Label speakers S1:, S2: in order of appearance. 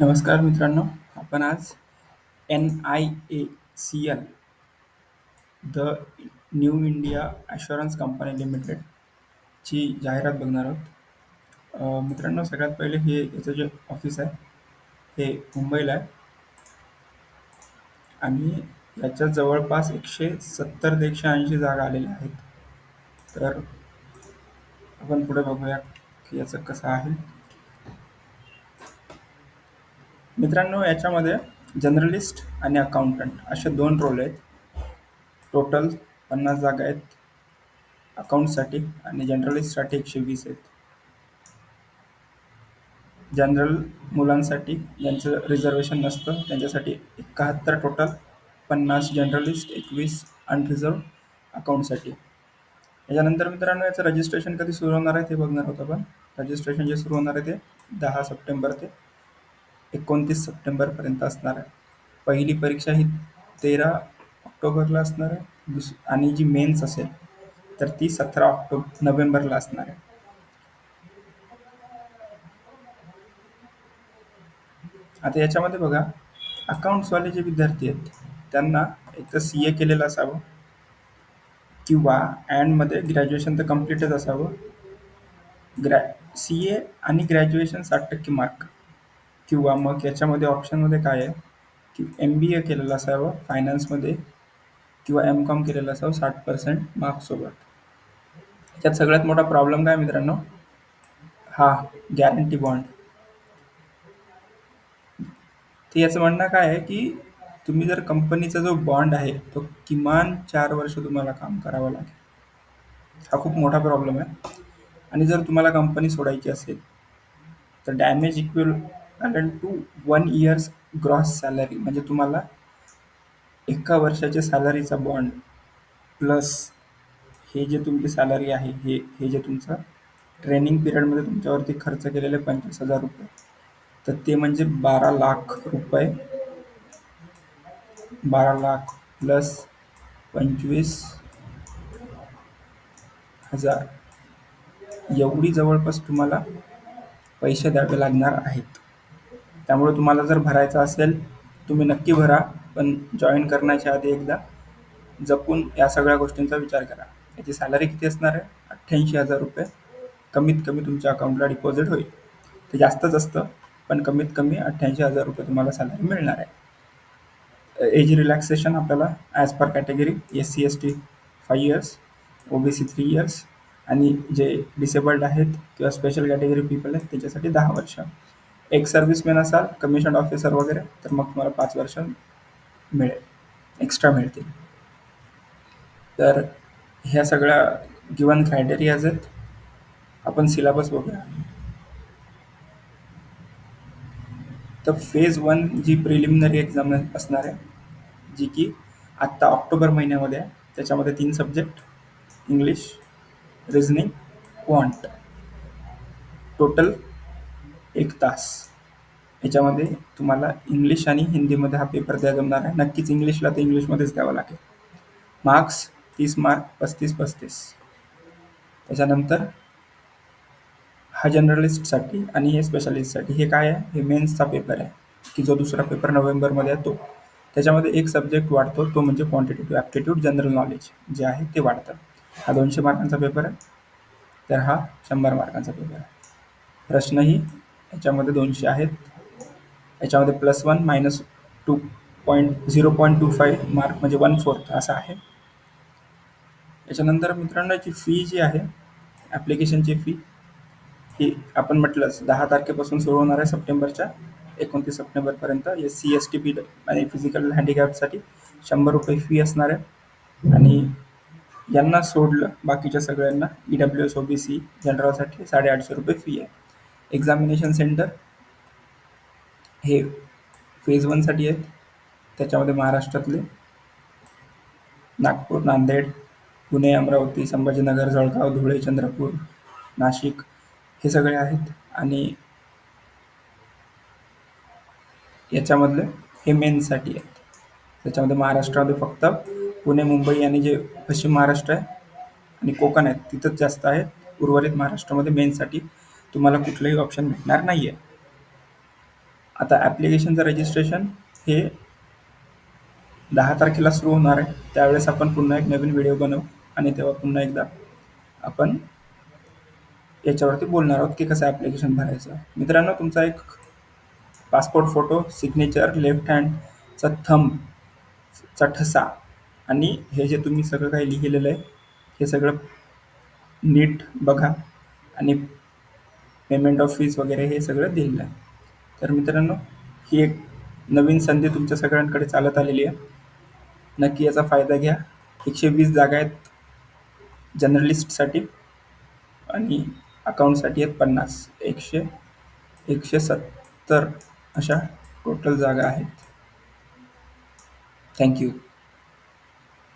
S1: नमस्कार मित्रांनो आपण आज N I A C L the New India Assurance Company Limited ची जाहिरात बघणार आहोत. अ, मित्रांनो सगळ्यात पहिले हे याचं जे ऑफिस आहे हे मुंबईला आहे. आणि याच्या जवळपास एकशे सत्तर ते एकशे ऐंशी जागा आलेल्या आहेत. तर आपण पुढे बघूया की याचं कसं आहे. मित्रांनो याच्यामध्ये जर्नलिस्ट आणि अकाउंटंट असे दोन रोल आहेत. टोटल पन्नास जागा आहेत. अकाउंटसाठी आणि जनरलिस्टसाठी एकशे वीस आहेत. जनरल मुलांसाठी ज्यांचं रिझर्वेशन नसतं. त्यांच्यासाठी एकाहत्तर टोटल पन्नास जनरलिस्ट एकवीस अनरिझर्व अकाउंटसाठी याच्यानंतर मित्रांनो याचं रजिस्ट्रेशन कधी सुरू होणार आहे ते बघणार होतं आपण. रजिस्ट्रेशन जे सुरू होणार आहे ते दहा सप्टेंबर ते एकोणतीस सप्टेंबरपर्यंत असणार आहे. पहिली परीक्षा ही तेरा ऑक्टोबरला असणार आहे. दुस आणि जी मेन्स असेल तर ती सतरा ऑक्टो नोव्हेंबरला असणार आहे. आता याच्यामध्ये बघा अकाउंट्सवाले जे विद्यार्थी आहेत त्यांना एक तर सी ए केलेलं असावं किंवा अँडमध्ये ग्रॅज्युएशन तर कम्प्लीटच असावं. ग्रॅ सी ए आणि ग्रॅज्युएशन साठ टक्के मार्क. किंवा मग याच्यामध्ये ऑप्शनमध्ये काय आहे? की एम बी ए केलेलं असावं फायनान्समध्ये किंवा एम कॉम केलेलं असावं साठ पर्सेंट मार्क्ससोबत त्यात सगळ्यात मोठा प्रॉब्लेम काय मित्रांनो? हा गॅरंटी बॉन्ड ते याचं म्हणणं काय आहे की तुम्ही जर कंपनीचा जो बॉन्ड आहे तो किमान चार वर्ष तुम्हाला काम करावं लागेल. हा खूप मोठा प्रॉब्लेम आहे. आणि जर तुम्हाला कंपनी सोडायची असेल तर डॅमेज कारण two one years gross salary म्हणजे तुम्हाला एका वर्षाच्या सॅलरीचा बॉन्ड प्लस हे जे तुमची सॅलरी आहे हे हे जे तुमचं ट्रेनिंग पिरियडमध्ये तुमच्यावरती खर्च केलेले पंचवीस हजार रुपये. तर ते म्हणजे बारा लाख रुपये. बारा लाख प्लस पंचवीस हजार. एवढी जवळपास तुम्हाला पैसे द्यावे लागणार आहेत. त्यामुळे तुम्हाला जर भरायचं असेल तुम्ही नक्की भरा पण जॉईन करण्याच्या आधी एकदा जपून या सगळ्या गोष्टींचा विचार करा. याची सॅलरी किती असणार आहे? अठ्ठ्याऐंशी हजार रुपये. कमीत कमी तुमच्या अकाउंटला डिपॉझिट होईल. ते जास्तच असतं पण कमीत कमी अठ्ठ्याऐंशी हजार रुपये तुम्हाला सॅलरी मिळणार आहे. एज रिलॅक्सेशन आपल्याला as per category S C S T five years O B C three years आणि जे डिसेबल्ड आहेत किंवा स्पेशल कॅटेगरी पीपल आहेत त्याच्यासाठी दहा वर्ष. एक सर्व्हिसमॅन असाल कमिशन ऑफिसर वगैरे तर मग तुम्हाला पाच वर्ष मिळेल. एक्स्ट्रा मिळतील. तर ह्या सगळ्या गिवन क्रायटेरियाज आहेत. आपण सिलेबस बघूया. तर फेज वन जी प्रिलिमिनरी एक्झाम असणार आहे जी की आत्ता ऑक्टोबर महिन्यामध्ये आहे. त्याच्यामध्ये तीन subject English reasoning quant total एक तास. याच्यामध्ये तुम्हाला इंग्लिश आणि हिंदीमध्ये हा पेपर द्या जमणार आहे. नक्कीच इंग्लिशला तर इंग्लिशमध्येच द्यावं लागेल. मार्क्स तीस मार्क पस्तीस पस्तीस. त्याच्यानंतर हा जनरलिस्टसाठी आणि हे स्पेशालिस्टसाठी हे काय आहे? हे मेन्सचा पेपर आहे. की जो दुसरा पेपर नोव्हेंबरमध्ये आहे तो. त्याच्यामध्ये एक सब्जेक्ट वाढतो तो म्हणजे क्वांटिटेटिव्ह ॲप्टिट्यूड जनरल नॉलेज जे आहे ते वाढतं. हा दोनशे मार्कांचा पेपर आहे. तर हा शंभर मार्कांचा पेपर आहे. प्रश्नही याच्यामध्ये दोनशे आहेत. याच्यामध्ये plus one minus two point zero point two five mark म्हणजे वन फोर्थ असं आहे. याच्यानंतर मित्रांनो याची फी जी आहे ॲप्लिकेशनची फी ही आपण म्हटलंच दहा तारखेपासून सुरू होणार आहे सप्टेंबरच्या एकोणतीस सप्टेंबरपर्यंत S C S T P आणि फिजिकल हँडिकॅपसाठी शंभर रुपये फी असणार आहे. आणि यांना सोडलं बाकीच्या सगळ्यांना E W S O B C जनरलसाठी साडेआठशे रुपये फी आहे. एक्झामिनेशन सेंटर हे फेज वनसाठी आहेत. त्याच्यामध्ये महाराष्ट्रातले. नागपूर नांदेड पुणे अमरावती संभाजीनगर जळगाव धुळे चंद्रपूर नाशिक हे सगळे आहेत. आणि याच्यामधले हे मेन्ससाठी आहेत. त्याच्यामध्ये महाराष्ट्रामध्ये फक्त पुणे मुंबई आणि जे पश्चिम महाराष्ट्र आहे आणि कोकण आहेत तिथंच जास्त आहेत. उर्वरित महाराष्ट्रामध्ये मेन्ससाठी तुम्हाला कुठलंही ऑप्शन भेटणार नाही आहे आता ॲप्लिकेशनचं रजिस्ट्रेशन हे दहा तारखेला सुरू होणार आहे. त्यावेळेस आपण पुन्हा एक नवीन व्हिडिओ बनवू आणि तेव्हा पुन्हा एकदा आपण याच्यावरती बोलणार आहोत की कसं ॲप्लिकेशन भरायचं. मित्रांनो तुमचा एक पासपोर्ट फोटो सिग्नेचर लेफ्ट हँडचा थंब चा ठसा आणि हे जे तुम्ही सगळं काही लिहिलेलं आहे हे सगळं नीट बघा आणि पेमेंट ऑफ फीज वगैरे हे सगळं दिलेलं आहे. तर मित्रांनो ही एक नवीन संधी तुमच्या सगळ्यांकडे चालत आलेली आहे. नक्की याचा फायदा घ्या. एकशे वीस जागा आहेत जर्नलिस्टसाठी आणि अकाउंटसाठी आहेत पन्नास. एकशे एकशे सत्तर अशा टोटल जागा आहेत. थँक्यू